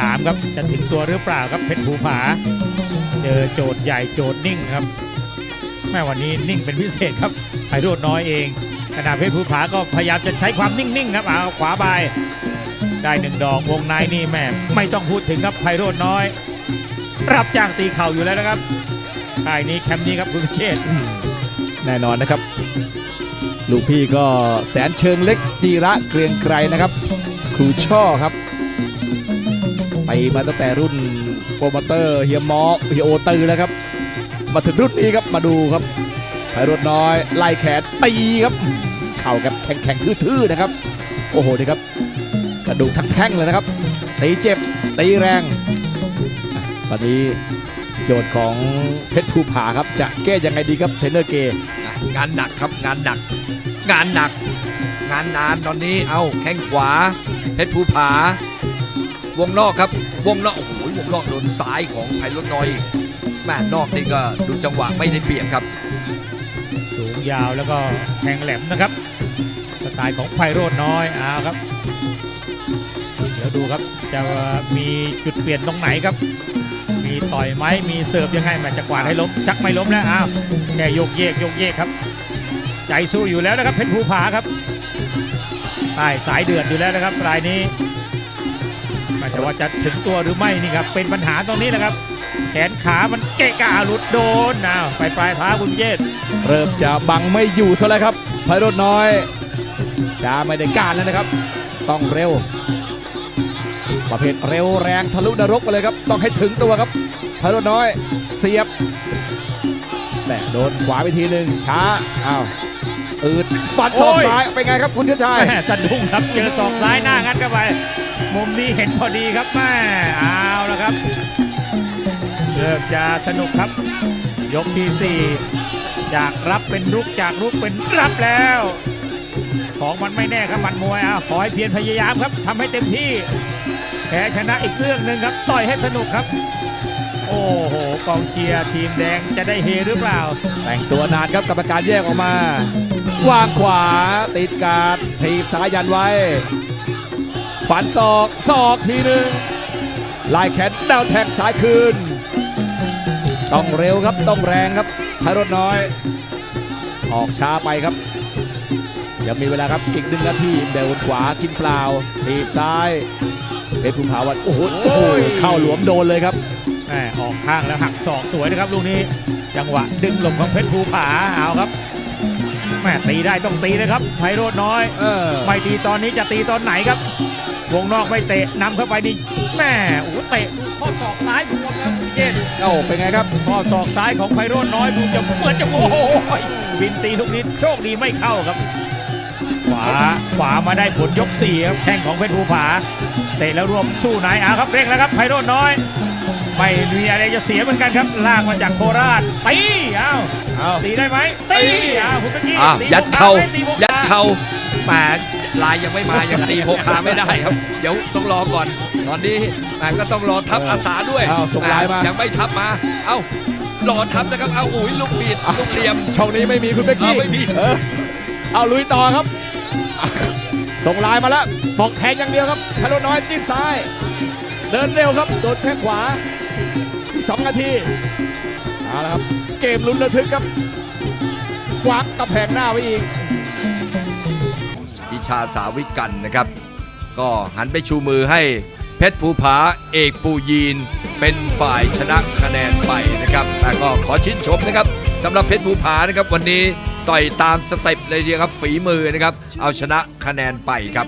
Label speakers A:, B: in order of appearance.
A: 3 ครับ จะถึงตัวหรือเปล่าครับเพชรภูผา เจอโจทย์ใหญ่โจทย์นิ่งครับ แม่วันนี้นิ่งเป็นพิเศษครับไพโรดน้อยเองขณะเพชรภูผาก็พยายามจะใช้ความนิ่งๆครับเอาขวาบายได้หนึ่งดอกวงในนี่แม่ไม่ต้องพูดถึงครับไพโรดน้อย รับจ้างตีเข่าอยู่แล้วนะครับค่ายนี้แคมป์นี้ครับคุณพิเชษ
B: แน่นอนนะครับ ลูกพี่ก็แสนเชิงเล็กจีระเกรียงไกรนะครับครูช่อครับ มาตั้งแต่รุ่นโปรโมเตอร์เฮียมอเฮียโอตือแล้วครับ มาถึงรุ่นนี้ครับมาดูครับไพโรดน้อยไล่แขนตีครับ เข่ากับแข็งแข็งทื่อๆนะครับ โอ้โหนี่ครับกระดูกทั้งแท่งเลยนะครับตีเจ็บตีแรง ตอนนี้โจทย์ของเพชรภูผาครับ จะแก้ยังไงดีครับเทรนเนอร์เก
C: งานหนักครับงานหนัก งานหนัก งานนานตอนนี้เอาแข้งขวา เพชรภูผา วงนอกครับ วงนอกโอ้โหวงนอกโดนซ้ายของไพรถน้อยอีกแม่นอกนี่ก็ดูจังหวะไม่ได้เปรียบครับ
A: สูงยาวแล้วก็แทงแหลมนะครับสไตล์ของไพโรดน้อยเอาครับ เดี๋ยวดูครับจะมีจุดเปลี่ยนตรงไหนครับ มีต่อยไหมมีเสิร์ฟยังไงแมาจะกวาดให้ล้มชักไม่ล้มแล้วอ้าวแค่โยกเยกโยกเยกครับ ใจสู้อยู่แล้วนะครับเพชรภูผาครับใต้สายเดือดอยู่แล้วนะครับรายนี้ แม้แต่ว่าจะถึงตัวหรือไม่นี่ครับ เป็นปัญหาตรงนี้แหละครับ แขนขามันเกะกะหลุดโดนอ้าวไปปลายเท้าคุณเยศ
B: เริ่มจะบังไม่อยู่เท่าไรครับไพโรดน้อย ช้าไม่ได้การแล้วนะครับ ต้องเร็ว ประเภทเร็วแรงทะลุนรกไปเลยครับ ต้องให้ถึงตัวครับไพโรดน้อย เสียบแต่โดนขวาไปทีหนึ่งช้าอ้าว อืดฟันศอก
A: โอ้ย
B: ซ้ายเป็นไงครับคุณเชิดชัย
A: แม่สะดุ้งครับเจอศอกซ้ายหน้างัดเข้าไป มุมนี้เห็นพอดีครับแม่เอาแล้วครับ เริ่มจะสนุกครับ ยกที่4จากรับเป็นรุกจากรุกเป็นรับแล้ว ของมันไม่แน่ครับมันมวยอะขอให้เพียรพยายามครับทำให้เต็มที่แพ้ชนะอีกเรื่องหนึ่งครับ ต่อยให้สนุกครับ โอ้โหกองเชียร์ทีมแดงจะได้เฮหรือเปล่า
B: แต่งตัวนานครับกรรมการแยกออกมาวางขวาติดการดถีบซ้ายยันไว้ ฝันศอกศอกทีหนึ่งลายแขนดาวแทงซ้ายคืน ต้องเร็วครับต้องแรงครับไพรถน้อย ออกช้าไปครับยังมีเวลาครับอีกหนึ่งนาทีเดินขวากินเปล่าถีบซ้ายเพชรภูมิภาวันโอ้โหเข้าหลวมโดนเลยครับ
A: ม่ออกข้างแล้วหักศอกสวยนะครับลูกนี้ จังหวะดึงหลบของเพชรภูผาเอาครับแม่ตีได้ต้องตีเลยครับไพโรดน้อย
B: เออ
A: ไม่ตีตอนนี้จะตีตอนไหนครับ วงนอกไม่เตะนำเข้าไปนี่แม่โอ้โหเตะข้อศอกซ้ายบวมครับเย็น
B: โอ้เป็นไงครับ
A: ข้อศอกซ้ายของไพโรดน้อยดูจะเหมือนจะโอ้โหบินตีทุกนิดโชคดีไม่เข้าครับ ขวาขวามาได้ผลยกสี่ครับแข้งของเพชรภูผา เตะแล้วรวมสู้ไหนเอาครับเร่งแล้วครับไพโรดน้อย ไม่มีอะไรจะเสียเหมือนกันครับ ลากมาจากโคราชตีเอา
B: เอา
A: ตีได้ไหมตีเอาคุณเมื่อกี้
C: อะ
A: ตี
C: ยัดเข่า
A: โบกไม่ตีโบก
C: ยัดเข่าแหมลายยังไม่มายังตีโพคาไม่ได้ครับ เดี๋ยวต้องรอก่อน ตอนนี้แหมก็ต้องรอทัพอาสาด้วย
B: อ้าวส่งไลน์มา
C: แหยังไม่ทัพมา เอ้ารอทัพนะครับเอาอุ้ยลูกบีดลูกเชียม
B: ช่องนี้ไม่มีคุณเบกกี้
C: เอาไม่มี
B: เออ เอาลุยต่อครับ ส่งลน์มาแล้วบอกแทงอย่างเดียวครับพะโลน้อยจิ้มซ้าย เดินเร็วครับ โดนแข้งขวาอีกสองนาทีเอาละครับ เกมลุ้นระทึกครับควักกระแพงหน้าไว้อีก
C: พิชาสาวิกันนะครับ ก็หันไปชูมือให้เพชรภูผาเอกปูยีน เป็นฝ่ายชนะคะแนนไปนะครับแต่ก็ขอชื่นชมนะครับสำหรับเพชรภูผานะครับวันนี้ ต่อยตามสเต็ปเลยทีเดียวครับฝีมือนะครับ เอาชนะคะแนนไปครับ